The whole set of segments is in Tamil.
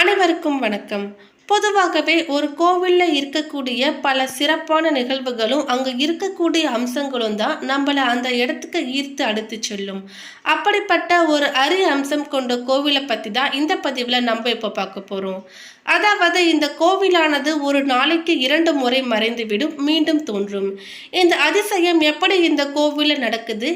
அனைவருக்கும் வணக்கம். பொதுவாகவே ஒரு கோவிலில் இருக்கக்கூடிய பல சிறப்பான நிகழ்வுகளும் அங்கே இருக்கக்கூடிய அம்சங்களும் தான் நம்மளை அந்த இடத்துக்கு ஈர்த்து அடுத்து செல்லும். அப்படிப்பட்ட ஒரு அரிய அம்சம் கொண்ட கோவிலை பற்றி தான் இந்த பதிவில் நம்ம இப்போ பார்க்க போகிறோம் அதாவது இந்த கோவிலானது ஒரு நாளைக்கு இரண்டு முறை மறைந்துவிடும் மீண்டும் தோன்றும். இந்த அதிசயம் எப்படி இந்த கோவிலில் நடக்குது?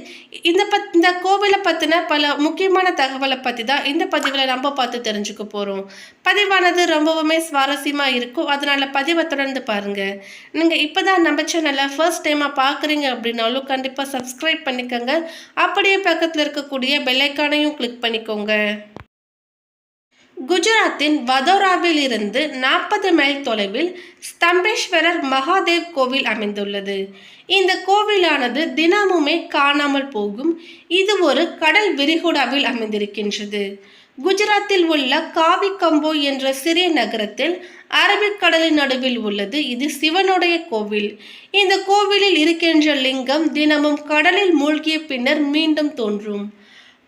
இந்த பத் இந்த கோவிலை பற்றின பல முக்கியமான தகவலை பற்றி தான் இந்த பதிவில் நம்ம பார்த்து தெரிஞ்சுக்க போகிறோம் பதிவானது ரொம்பவுமே சுவாரஸ்யமாக இருக்கும். அதனால் பதிவை தொடர்ந்து பாருங்கள் நீங்கள் இப்போ தான் நம்ம சேனலை ஃபர்ஸ்ட் டைமாக பார்க்குறீங்க அப்படின்னாலும் கண்டிப்பாக சப்ஸ்கிரைப் பண்ணிக்கோங்க. அப்படியே பக்கத்தில் இருக்கக்கூடிய பெல்லைக்கானையும் கிளிக் பண்ணிக்கோங்க. குஜராத்தின் வதோராவில் இருந்து நாற்பது மைல் தொலைவில் ஸ்தம்பேஸ்வரர் மகாதேவ் கோவில் அமைந்துள்ளது. இந்த கோவிலானது தினமுமே காணாமல் போகும். இது ஒரு கடல் விரிகுடாவில் அமைந்திருக்கின்றது. குஜராத்தில் உள்ள காவிகம்போ என்ற சிறிய நகரத்தில் அரபிக்கடலின் நடுவில் உள்ளது. இது சிவனுடைய கோவில். இந்த கோவிலில் இருக்கின்ற லிங்கம் தினமும் கடலில் மூழ்கிய பின்னர் மீண்டும் தோன்றும்.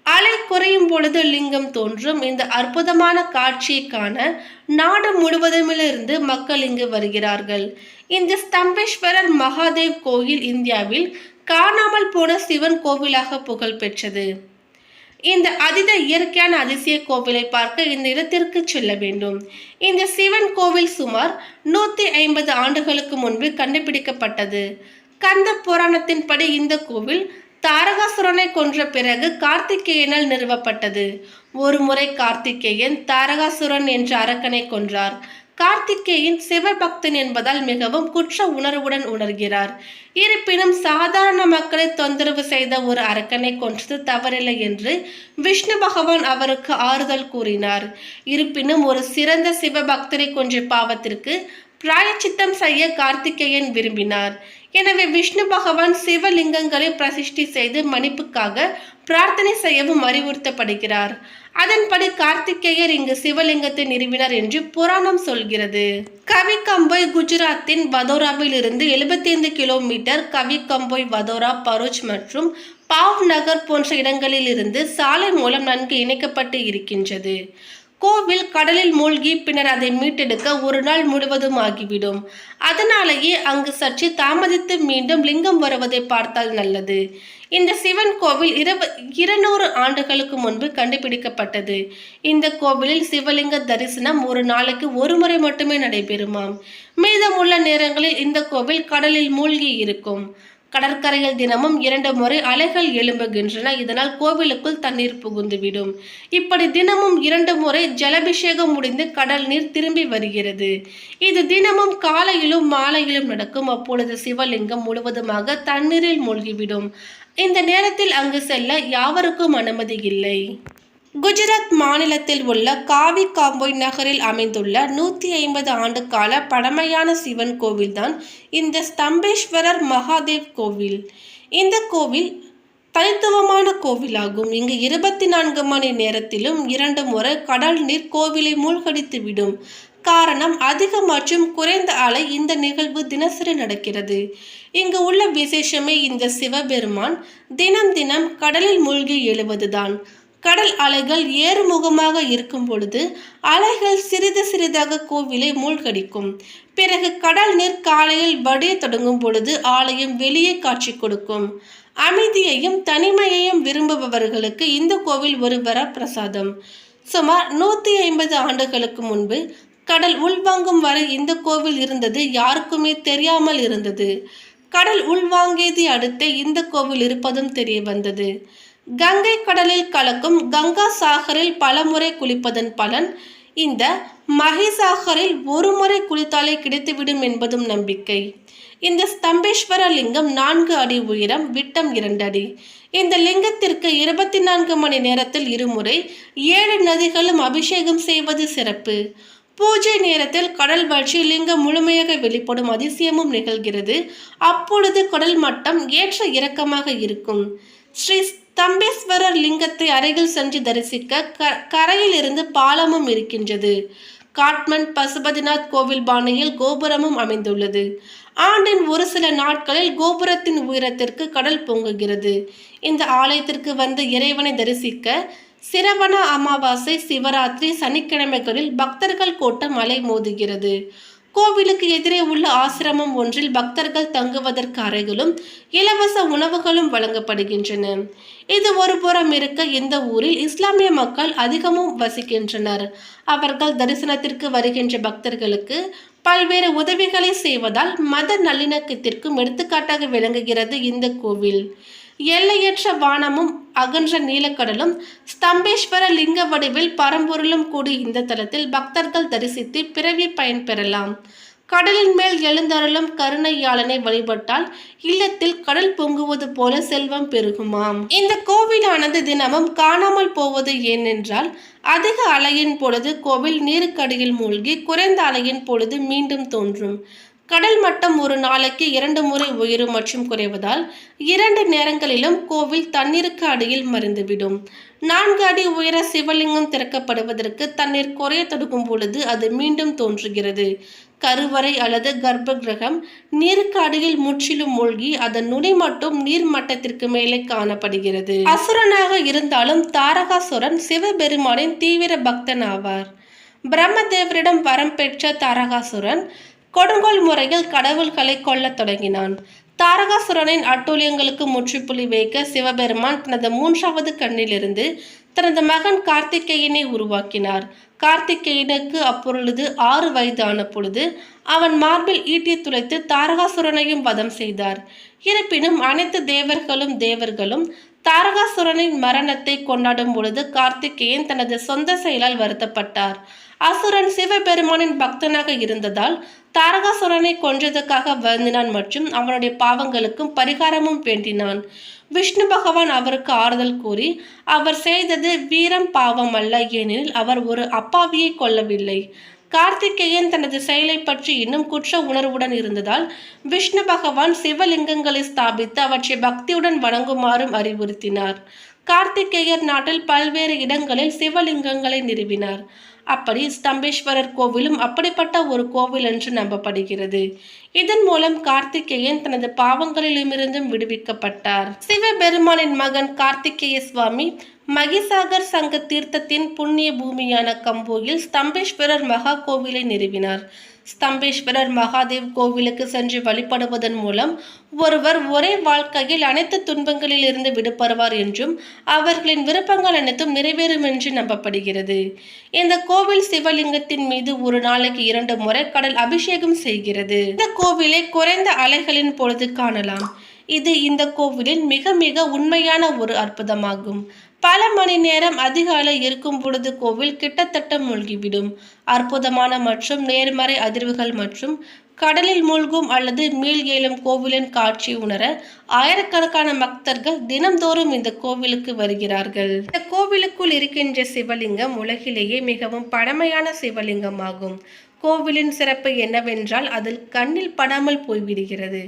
அலை குறையும் பொழுது லிங்கம் தோன்றும். இந்த அற்புதமான காட்சியை காண நாடு முழுவதுமிலிருந்து மக்கள் இங்கு வருகிறார்கள். இந்த ஸ்தம்பேஸ்வரர் மகாதேவ் கோயில் இந்தியாவில் காணாமல் போன சிவன் கோவிலாக புகழ் பெற்றது. இந்த அதித இயற்கையான அதிசய கோவிலை பார்க்க இந்த இடத்திற்கு செல்ல வேண்டும். இந்த சிவன் கோவில் சுமார் நூற்றி ஐம்பது ஆண்டுகளுக்கு முன்பு கண்டுபிடிக்கப்பட்டது. கந்த புராணத்தின்படி இந்த கோவில் தாரகாசுரனை கொன்ற பிறகு கார்த்திகேயனால் நிறுவப்பட்டது. ஒரு முறை கார்த்திகேயன் தாரகாசுரன் என்ற அரக்கனை கொன்றார். கார்த்திகேயன் சிவபக்தன் என்பதால் மிகவும் குற்ற உணர்வுடன் உணர்கிறார். இருப்பினும் சாதாரண மக்களை தொந்தரவு செய்த ஒரு அரக்கனை கொன்றது தவறில்லை என்று விஷ்ணு பகவான் அவருக்கு ஆறுதல் கூறினார். இருப்பினும் ஒரு சிறந்த சிவபக்தரை கொன்ற பாவத்திற்கு பிராயச்சித்தம் செய்ய கார்த்திகேயன் விரும்பினார். எனவே விஷ்ணு பகவான் சிவலிங்கங்களை பிரசிஷ்டி செய்து மன்னிப்புக்காக பிரார்த்தனை செய்யவும் அறிவுறுத்தப்படுகிறார். அதன்படி கார்த்திகேயர் இங்கு சிவலிங்கத்தை நிறுவினார் என்று புராணம் சொல்கிறது. கவி கம்போய் குஜராத்தின் வதோராவில் இருந்து எழுபத்தி ஐந்து கிலோமீட்டர் கவி கம்போய் வதோரா பரோச் மற்றும் பாவ் நகர் போன்ற இடங்களில் இருந்து சாலை மூலம் நன்கு இணைக்கப்பட்டு இருக்கின்றது. கோவில் கடலில் மூழ்கி பின்னர் அதை மீட்டெடுக்க ஒரு நாள் முழுவதும் ஆகிவிடும். அதனாலேயே அங்கு சற்று தாமதித்து மீண்டும் லிங்கம் வருவதை பார்த்தால் நல்லது. இந்த சிவன் கோவில் இரவு இருநூறு ஆண்டுகளுக்கு முன்பு கண்டுபிடிக்கப்பட்டது. இந்த கோவிலில் சிவலிங்க தரிசனம் ஒரு நாளைக்கு ஒரு முறை மட்டுமே நடைபெறுமாம். மீதமுள்ள நேரங்களில் இந்த கோவில் கடலில் மூழ்கி இருக்கும். கடற்கரையில் தினமும் இரண்டு முறை அலைகள் எழும்புகின்றன. இதனால் கோவிலுக்குள் தண்ணீர் புகுந்துவிடும். இப்படி தினமும் இரண்டு முறை ஜலபிஷேகம் முடிந்து கடல் நீர் திரும்பி வருகிறது. இது தினமும் காலையிலும் மாலையிலும் நடக்கும். அப்பொழுது சிவலிங்கம் முழுவதுமாக தண்ணீரில் மூழ்கிவிடும். இந்த நேரத்தில் அங்கு செல்ல யாவருக்கும் அனுமதி இல்லை. குஜராத் மாநிலத்தில் உள்ள காவி காம்போய் நகரில் அமைந்துள்ள நூற்றி ஐம்பது ஆண்டு கால பழமையான சிவன் கோவில்தான் இந்த ஸ்தம்பேஸ்வரர் மகாதேவ் கோவில். இந்த கோவில் தனித்துவமான கோவிலாகும். இங்கு இருபத்தி நான்கு மணி நேரத்திலும் இரண்டு முறை கடல் நீர் கோவிலை மூழ்கடித்து விடும். காரணம் அதிக மற்றும் குறைந்த அலை இந்த நிகழ்வு தினசரி நடக்கிறது. இங்கு உள்ள விசேஷமே இந்த சிவபெருமான் தினம் தினம் கடலில் மூழ்கி எழுவதுதான். கடல் அலைகள் ஏறுமுகமாக இருக்கும் பொழுது அலைகள் சிறிது சிறிதாக கோவிலை மூழ்கடிக்கும். பிறகு கடல் நீர் காலையில் வடிய தொடங்கும் பொழுது ஆலயம் வெளியே காட்சி கொடுக்கும். அமைதியையும் தனிமையையும் விரும்புபவர்களுக்கு இந்த கோவில் ஒரு வரப்பிரசாதம். சுமார் நூற்றி ஐம்பது ஆண்டுகளுக்கு முன்பு கடல் உள்வாங்கும் வரை இந்த கோவில் இருந்தது யாருக்குமே தெரியாமல் இருந்தது. கடல் உள்வாங்கியதை அடுத்தே இந்த கோவில் இருப்பதும் தெரிய வந்தது. கங்கை கடலில் கலக்கும் கங்கா சாகரில் பலமுறை குளிப்பதன் பலன் இந்த மகிசாகரில் ஒரு முறை குளித்தாலே கிடைத்துவிடும் என்பதும் நம்பிக்கை. இந்த ஸ்தம்பேஸ்வர லிங்கம் நான்கு அடி உயரம் விட்டம் இரண்டு அடி. இந்த லிங்கத்திற்கு இருபத்தி நான்கு மணி நேரத்தில் இருமுறை ஏழு நதிகளும் அபிஷேகம் செய்வது சிறப்பு. பூஜை நேரத்தில் கடல் வளர்ச்சி லிங்கம் முழுமையாக வெளிப்படும் அதிசயமும் நிகழ்கிறது. அப்பொழுது கடல் மட்டம் ஏற்ற இறக்கமாக இருக்கும். ஸ்ரீ தம்பேஸ்வரர் லிங்கத்தை அருகில் சென்று தரிசிக்க க கரையில் இருந்து பாலமும் இருக்கின்றது. காட்மண்ட் பசுபதிநாத் கோவில் பாணியில் கோபுரமும் அமைந்துள்ளது. ஆண்டின் ஒரு சில நாட்களில் கோபுரத்தின் உயரத்திற்கு கடல் பொங்குகிறது. இந்த ஆலயத்திற்கு வந்து இறைவனை தரிசிக்க சிரவண அமாவாசை சிவராத்திரி சனிக்கிழமைகளில் பக்தர்கள் கூட்டம் அலை மோதுகிறது. கோவிலுக்கு எதிரே உள்ள ஆசிரமம் ஒன்றில் பக்தர்கள் தங்குவதற்கு அறைகளும் இலவச உணவுகளும் வழங்கப்படுகின்றன. இது ஒரு புறம் இருக்க இந்த ஊரில் இஸ்லாமிய மக்கள் அதிகமும் வசிக்கின்றனர். அவர்கள் தரிசனத்திற்கு வருகின்ற பக்தர்களுக்கு பல்வேறு உதவிகளை செய்வதால் மத நல்லிணக்கத்திற்கும் எடுத்துக்காட்டாக விளங்குகிறது இந்த கோவில். எல்லையற்ற வானமும் அகன்ற நீலக்கடலும் ஸ்தம்பேஸ்வர லிங்க வடிவில் பரம்பொருளும் கூடி இந்த தலத்தில் பக்தர்கள் தரிசித்து பிறவி பயன் பெறலாம். கடலின் மேல் எழுந்தருளும் கருணையாளனை வழிபட்டால் இல்லத்தில் கடல் பொங்குவது போல செல்வம் பெருகுமாம். இந்த கோவிலானது தினமும் காணாமல் போவது ஏனென்றால் அதிக அலையின் பொழுது கோவில் நீருக்கடியில் மூழ்கி குறைந்த அலையின் பொழுது மீண்டும் தோன்றும். கடல் மட்டம் ஒரு நாளைக்கு இரண்டு முறை உயரும் மற்றும் குறைவதால் இரண்டு நேரங்களிலும் கோவில் தண்ணீருக்கு அடியில் மறைந்துவிடும். நான்கு அடி உயர சிவலிங்கம் திறக்கப்படுவதற்கு தண்ணீர் குறைய தொடங்கும் பொழுது அது மீண்டும் தோன்றுகிறது. கருவறை அல்லது கர்ப்ப கிரகம் நீருக்கு அடியில் முற்றிலும் மூழ்கி அதன் நுனி மட்டும் நீர் மட்டத்திற்கு மேலே காணப்படுகிறது. அசுரனாக இருந்தாலும் தாரகாசுரன் சிவபெருமானின் தீவிர பக்தன் ஆவார். பிரம்மதேவரிடம் வரம் பெற்ற தாரகாசுரன் கொடுங்கோல் முறையில் கடவுள்களை கொல்லத் தொடங்கினான். தாரகாசுரனின் அட்டூழியங்களுக்கு முற்றுப்புள்ளி வைக்க சிவபெருமான் தனது மூன்றாவது கண்ணிலிருந்து தனது மகன் கார்த்திகேயனை உருவாக்கினார். கார்த்திகேயனுக்கு அப்பொழுது ஆறு வயது ஆன பொழுது அவன் மார்பில் ஈட்டி துளைத்து தாரகாசுரனையும் வதம் செய்தார். இருப்பினும் அனைத்து தேவர்களும் தேவர்களும் தாரகாசுரனின் மரணத்தை கொண்டாடும் பொழுது கார்த்திகேயன் தனது சொந்த செயலால் வருத்தப்பட்டார். அசுரன் சிவபெருமானின் பக்தனாக இருந்ததால் தாரகாசுரனை கொன்றதுக்காக வருந்தினான் மற்றும் அவனுடைய பாவங்களுக்கும் பரிகாரமும் வேண்டினான். விஷ்ணு பகவான் அவருக்கு ஆறுதல் கூறி அவர் செய்தது வீரம் பாவம் அல்ல ஏனெனில் அவர் ஒரு அப்பாவியை கொல்லவில்லை. கார்த்திகேயன் தனது செயலை பற்றி இன்னும் குற்ற உணர்வுடன் இருந்ததால் விஷ்ணு பகவான் சிவலிங்கங்களை ஸ்தாபித்து அவற்றை பக்தியுடன் வணங்குமாறும் அறிவுறுத்தினார். கார்த்திகேயர் நாட்டில் பல்வேறு இடங்களில் சிவலிங்கங்களை நிறுவினார். அப்படி ஸ்தம்பேஸ்வரர் கோவிலும் அப்படிப்பட்ட ஒரு கோவில் என்று நம்பப்படுகிறது. இதன் மூலம் கார்த்திகேயன் தனது பாவங்களிலுமிருந்தும் விடுவிக்கப்பட்டார். சிவபெருமானின் மகன் கார்த்திகேய சுவாமி மகிசாகர் சங்க தீர்த்தத்தின் புண்ணிய பூமியான கம்போயில் ஸ்தம்பேஸ்வரர் மகா கோவிலை நிறுவினார். ஸ்தம்பேஸ்வரர் மகாதேவ் கோவிலுக்கு சென்று வழிபடுவதன் மூலம் ஒருவர் ஒரே வாழ்க்கையில் அனைத்து துன்பங்களில் இருந்து விடுபடுவார் என்றும் அவர்களின் விருப்பங்கள் அனைத்தும் நிறைவேறும் என்று நம்பப்படுகிறது. இந்த கோவில் சிவலிங்கத்தின் மீது ஒரு நாளைக்கு இரண்டு முறை கடல் அபிஷேகம் செய்கிறது. இந்த கோவிலை குறைந்த அலைகளின் பொழுது காணலாம். இது இந்த கோவிலின் மிக மிக உண்மையான ஒரு அற்புதமாகும். பல மணி நேரம் அதிகாலை இருக்கும் பொழுது கோவில் கிட்டத்தட்ட மூழ்கிவிடும். அற்புதமான மற்றும் நேர்மறை அதிர்வுகள் மற்றும் கடலில் மூழ்கும் அல்லது மீள் ஏலும் கோவிலின் காட்சி உணர ஆயிரக்கணக்கான பக்தர்கள் தினம்தோறும் இந்த கோவிலுக்கு வருகிறார்கள். இந்த கோவிலுக்குள் இருக்கின்ற சிவலிங்கம் உலகிலேயே மிகவும் பழமையான சிவலிங்கமாகும். கோவிலின் சிறப்பு என்னவென்றால் அதில் கண்ணில் படாமல் போய்விடுகிறது.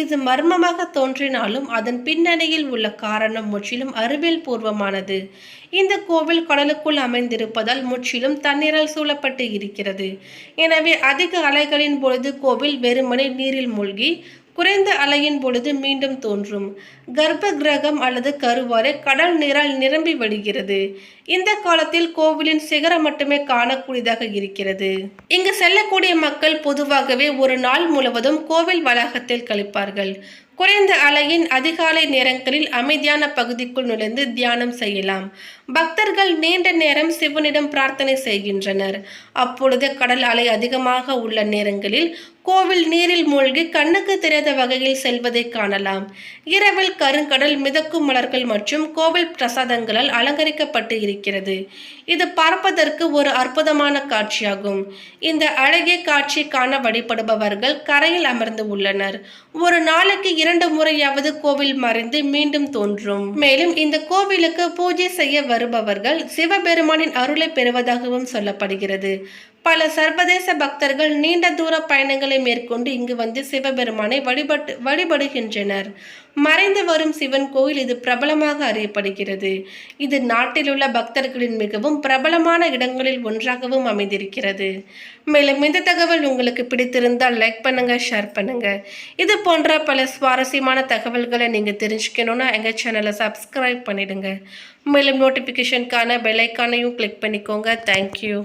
இது மர்மமாக தோன்றினாலும் அதன் பின்னணியில் உள்ள காரணம் முற்றிலும் அறிவியல் பூர்வமானது. இந்த கோவில் கடலுக்குள் அமைந்திருப்பதால் முற்றிலும் தண்ணீரால் சூழப்பட்டு இருக்கிறது. எனவே அதிக அலைகளின் பொழுது கோவில் வெறுமனே நீரில் மூழ்கி குறைந்த அலையின் பொழுது மீண்டும் தோன்றும். கர்ப்ப கிரகம் அல்லது கருவாறை கடல் நீரால் நிரம்பி வழிகிறது இந்த காலத்தில் கோவிலின் சிகரம் மட்டுமே காணக்கூடியதாக இருக்கிறது. இங்கு செல்லக்கூடிய மக்கள் பொதுவாகவே ஒரு நாள் முழுவதும் கோவில் வளாகத்தில் கழிப்பார்கள். குறைந்த அலையின் அதிகாலை நேரங்களில் அமைதியான பகுதிக்குள் நுழைந்து தியானம் செய்யலாம். பக்தர்கள் நீண்ட நேரம் சிவனிடம் பிரார்த்தனை செய்கின்றனர். அப்பொழுது கடல் அலை அதிகமாக உள்ள நேரங்களில் கோவில் நீரில் மூழ்கி கண்ணுக்கு தெரியாத வகையில் செல்வதை காணலாம். இரவில் கருங்கடல் மிதக்கும் மலர்கள் மற்றும் கோவில் பிரசாதங்களால் அலங்கரிக்கப்பட்டு இருக்கிறது. இது பார்ப்பதற்கு ஒரு அற்புதமான காட்சியாகும். இந்த அழகிய காட்சி காண வழிபடுபவர்கள் கரையில் அமர்ந்து உள்ளனர். ஒரு நாளைக்கு இரண்டு முறையாவது கோவில் மறைந்து மீண்டும் தோன்றும். மேலும் இந்த கோவிலுக்கு பூஜை செய்ய வருபவர்கள் சிவபெருமானின் அருளை பெறுவதாகவும் சொல்லப்படுகிறது. பல சர்வதேச பக்தர்கள் நீண்ட தூர பயணங்களை மேற்கொண்டு இங்கு வந்து சிவபெருமானை வழிபட்டு வழிபடுகின்றனர். மறைந்து வரும் சிவன் கோயில் இது பிரபலமாக அறியப்படுகிறது. இது நாட்டில் உள்ள பக்தர்களின் மிகவும் பிரபலமான இடங்களில் ஒன்றாகவும் அமைந்திருக்கிறது. மேலும் இந்த தகவல் உங்களுக்கு பிடித்திருந்தால் லைக் பண்ணுங்க ஷேர் பண்ணுங்க. இது போன்ற பல சுவாரஸ்யமான தகவல்களை நீங்க தெரிஞ்சுக்கணும்னா எங்கள் சேனலை சப்ஸ்கிரைப் பண்ணிடுங்க. மேலும் நோட்டிஃபிகேஷனுக்கான பெல் ஐக்கானையும் கிளிக் பண்ணிக்கோங்க. Thank you